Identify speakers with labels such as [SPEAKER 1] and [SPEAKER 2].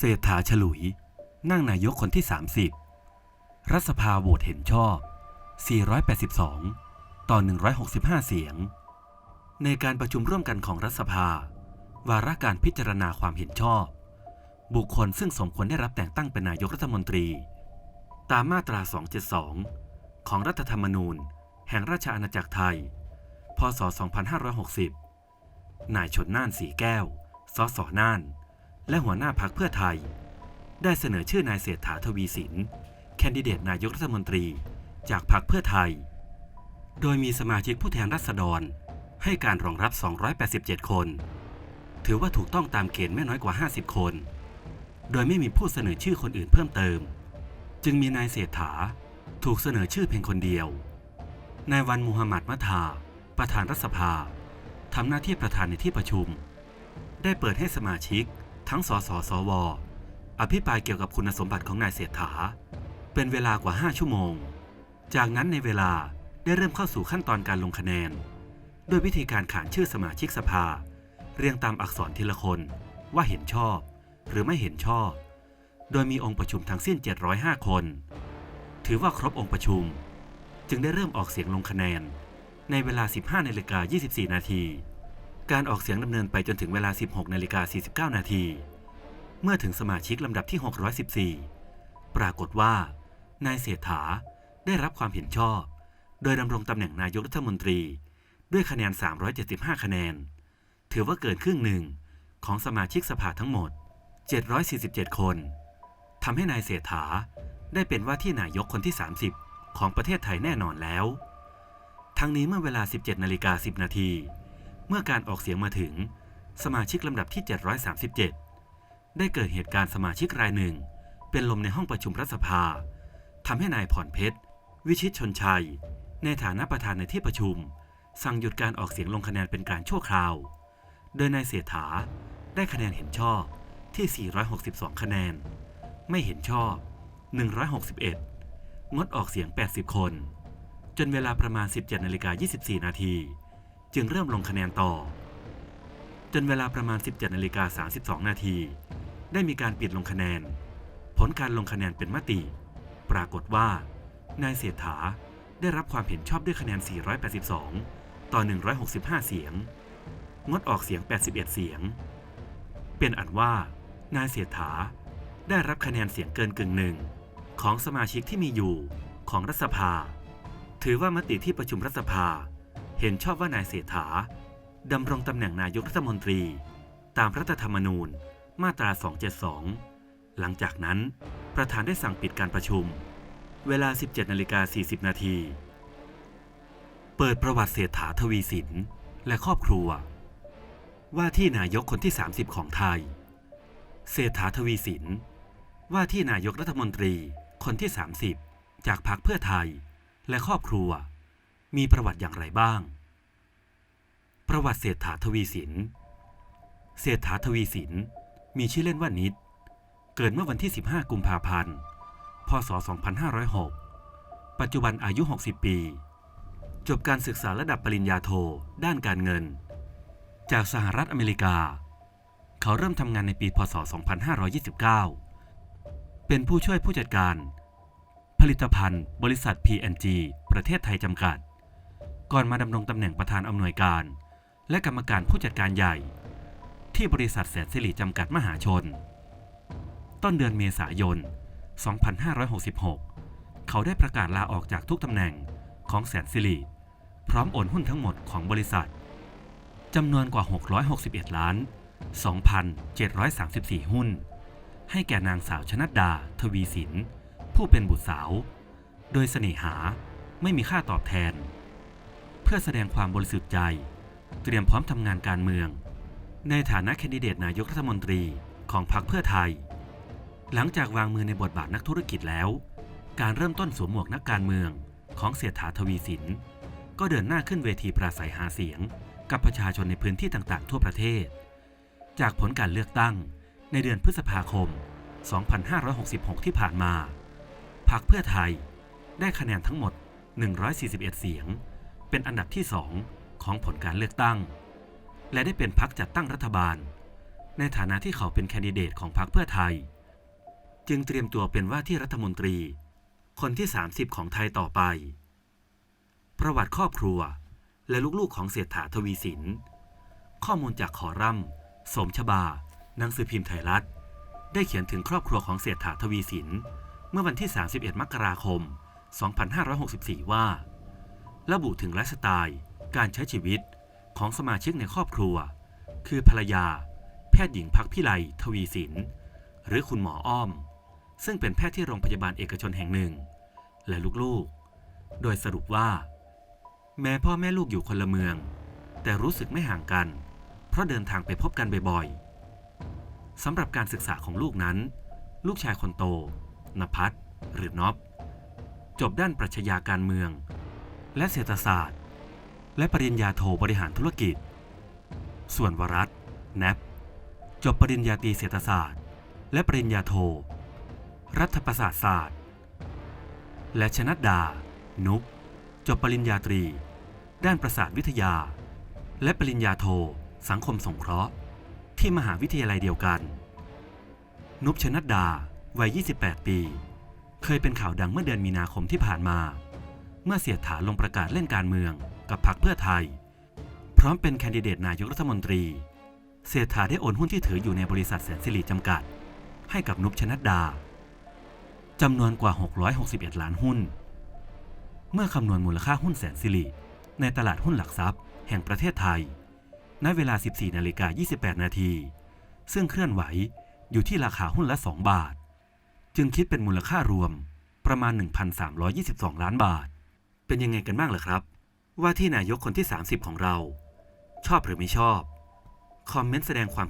[SPEAKER 1] เศรษฐาฉลุย นั่งนายกคนที่ 30 รัฐสภาโหวตเห็นชอบ 482 ต่อ 165 เสียง ในการประชุมร่วมกันของรัฐสภา วาระการพิจารณาความเห็นชอบ บุคคลซึ่งสมควรได้รับแต่งตั้งเป็นนายกรัฐมนตรี ตามมาตรา 272 ของรัฐธรรมนูญ แห่งราชอาณาจักรไทย พศ 2560 นายชนน่านสีแก้ว สสน่าน และหัวหน้าพักเพื่อไทย ได้เสนอชื่อนายเศรษฐาทวีสิน แคนดิเดตนายกรัฐมนตรีจากพรรคเพื่อไทย โดยมีสมาชิกผู้แทนราษฎร ให้การรองรับ 287 คน ถือว่าถูกต้องตามเกณฑ์ไม่น้อยกว่า 50 คน โดยไม่มีผู้เสนอชื่อคนอื่นเพิ่มเติม จึงมีนายเศรษฐาถูกเสนอชื่อเพียงคนเดียวนายวันมูฮัมหมัดมะทา ประธานรัฐสภาทำหน้าที่ประธานในที่ประชุม ได้เปิดให้สมาชิก ทั้งสสสว อภิปรายเกี่ยวกับคุณสมบัติของนายเศรษฐา เป็นเวลากว่า 5 ชั่วโมง จากนั้นในเวลาได้เริ่มเข้าสู่ขั้นตอนการลงคะแนนโดยวิธีการขานชื่อสมาชิกสภา เรียงตามอักษรทีละคนว่าเห็นชอบ หรือไม่เห็นชอบ โดยมีองค์ประชุมทั้งสิ้น 705 คน ถือว่าครบองค์ประชุม จึงได้เริ่มออกเสียงลงคะแนน ในเวลา 15นาฬิกา24 นาที การออกเสียงดำเนินไปจนถึงเวลา 16นาฬิกา49 นาที เมื่อถึงสมาชิกลำดับที่ 614 ปรากฏว่า นายเศรษฐาได้รับความเห็นชอบ โดยดำรงตำแหน่งนายกรัฐมนตรี ด้วยคะแนน 375 คะแนน ถือว่าเกินครึ่งหนึ่งของสมาชิกสภาทั้งหมด 747 คนทำให้นายเศรษฐาได้เป็นว่าที่นายกคนที่ 30 ของประเทศไทยแน่นอนแล้ว ทั้งนี้เมื่อเวลา 17นาฬิกา10 นาที เมื่อการออกเสียงมาถึง สมาชิกลำดับที่ 737 ได้เกิดเหตุการณ์สมาชิกรายหนึ่ง เป็นลมในห้องประชุมรัฐสภาทำให้นายผ่อนเพชร วิชิตชนชัย ในฐานะประธานในที่ประชุม สั่งหยุดการออกเสียงลงคะแนนเป็นการชั่วคราว โดยนายเศรษฐาได้คะแนนเห็นชอบที่ 462 คะแนน ไม่เห็นชอบ 161 งดออกเสียง 80 คน จนเวลาประมาณ 17นาฬิกา24 นาที จึงเริ่มลงคะแนนต่อ จนเวลาประมาณ 17นาฬิกา32 นาที ได้มีการปิดลงคะแนน ผลการลงคะแนนเป็นมติ ปรากฏว่า นายเศรษฐาได้รับความเห็นชอบด้วยคะแนน 482 ต่อ 165 เสียง งดออกเสียง 81 เสียง เป็นอันว่า นายเศรษฐาได้รับคะแนนเสียงเกินกึ่งหนึ่ง ของสมาชิกที่มีอยู่ของรัฐสภา ถือว่ามติที่ประชุมรัฐสภา เห็นชอบว่านายเศรษฐาดำรงตำแหน่งนายกรัฐมนตรี ตามรัฐธรรมนูญมาตรา 272 หลังจากนั้น ประธานได้สั่งปิดการประชุม เวลา 17นาฬิกา40 นาที เปิดประวัติเศรษฐาทวีสิน และครอบครัว ว่าที่นายกคนที่ 30 ของไทย เศรษฐาทวีสิน ว่าที่นายกรัฐมนตรีคนที่ 30 จากพรรคเพื่อไทย และครอบครัว มีประวัติอย่างไรบ้าง ประวัติเศรษฐาทวีสิน เศรษฐาทวีสิน มีชื่อเล่นว่านิด เกิดเมื่อวันที่ 15 กุมภาพันธ์ พศ 2506 ปัจจุบันอายุ 60 ปี จบการศึกษาระดับปริญญาโท ด้านการเงิน จากสหรัฐอเมริกา เขาเริ่มทำงานในปี พศ 2529 เป็นผู้ช่วยผู้จัดการผลิตภัณฑ์ บริษัท P&G ประเทศไทยจำกัด ก่อนมาดำรงตำแหน่งประธานอำนวยการ และกรรมการผู้จัดการใหญ่ ที่บริษัทแสนสิริจำกัดมหาชน ต้นเดือนเมษายน 2566 เขาได้ประกาศลาออกจากทุกตำแหน่งของแสนสิริพร้อมโอนหุ้นทั้งหมดของบริษัทจำนวนกว่า 661 ล้าน 2,734 หุ้น ให้แก่นางสาวชนัดดา ทวีสิน ผู้เป็นบุตรสาว โดยเสน่หาไม่มีค่าตอบแทน พื่อแสดงความบริสุทธิ์ใจ เตรียมพร้อมทำงานการเมือง ในฐานะแคนดิเดตนายกรัฐมนตรีของพรรคเพื่อไทย หลังจากวางมือในบทบาทนักธุรกิจแล้ว การเริ่มต้นสวมหมวกนักการเมืองของเศรษฐาทวีสิน ก็เดินหน้าขึ้นเวทีปราศัยหาเสียง กับประชาชนในพื้นที่ต่างๆ ทั่วประเทศ จากผลการเลือกตั้งในเดือนพฤษภาคม 2566 ที่ผ่านมาพรรคเพื่อไทยได้คะแนนทั้งหมด 141 เสียง เป็นอันดับที่2ของผลการเลือกตั้ง และได้เป็นพรรคจัดตั้งรัฐบาล ในฐานะที่เขาเป็นแคนดิเดตของพรรคเพื่อไทย จึงเตรียมตัวเป็นว่าที่รัฐมนตรี คนที่ 30 ของไทยต่อไป ประวัติครอบครัวและลูกๆของเศรษฐาทวีสิน ข้อมูลจากขอร่ำสมชบา หนังสือพิมพ์ไทยรัฐ ได้เขียนถึงครอบครัวของเศรษฐาทวีสิน เมื่อวันที่ 31 มกราคม 2564 ว่า ระบุถึงไลฟ์สไตล์ การใช้ชีวิตของสมาชิกในครอบครัว คือภรรยา แพทย์หญิงพักพิไลทวีสิน หรือคุณหมออ้อม ซึ่งเป็นแพทย์ที่โรงพยาบาลเอกชนแห่งหนึ่ง และลูกๆ โดยสรุปว่า แม้พ่อแม่ลูกอยู่คนละเมือง แต่รู้สึกไม่ห่างกัน เพราะเดินทางไปพบกันบ่อยๆสำหรับการศึกษาของลูกนั้น ลูกชายคนโตนภัสหรือน็อบจบด้านปรัชญาการเมือง และเศรษฐศาสตร์ และปริญญาโทบริหารธุรกิจ ส่วนวรัตน์แนบจบปริญญาตรีเศรษฐศาสตร์ และปริญญาโท รัฐประศาสตร์ศาสตร์ และชนัดดา นุกจบปริญญาตรี ด้านประสาทวิทยา และปริญญาโท สังคมสงเคราะห์ ที่มหาวิทยาลัยเดียวกัน นุบชนัดดา วัย 28 ปี เคยเป็นข่าวดังเมื่อเดือนมีนาคมที่ผ่านมา เมื่อเสียฐาลงประกาศเล่นการเมืองกับพรรคเพื่อไทย พร้อมเป็นแคนดิเดตนายกรัฐมนตรี เสียฐาได้โอนหุ้นที่ถืออยู่ในบริษัทแสนสิริจำกัด ให้กับนุบชนัดดาจำนวนกว่า 661 ล้านหุ้น เมื่อคำนวณมูลค่าหุ้นแสนสิริในตลาดหุ้นหลักทรัพย์ แห่งประเทศไทย ณ เวลา 14นาฬิกา28 นาที ซึ่งเคลื่อนไหวอยู่ที่ราคาหุ้นละ 2 บาท จึงคิดเป็นมูลค่ารวมประมาณ 1,322 ล้านบาท เป็นยังไงกันบ้างเหรอครับ ว่าที่นายกคนที่ 30 ของเรา ชอบหรือไม่ชอบ คอมเมนต์แสดงความ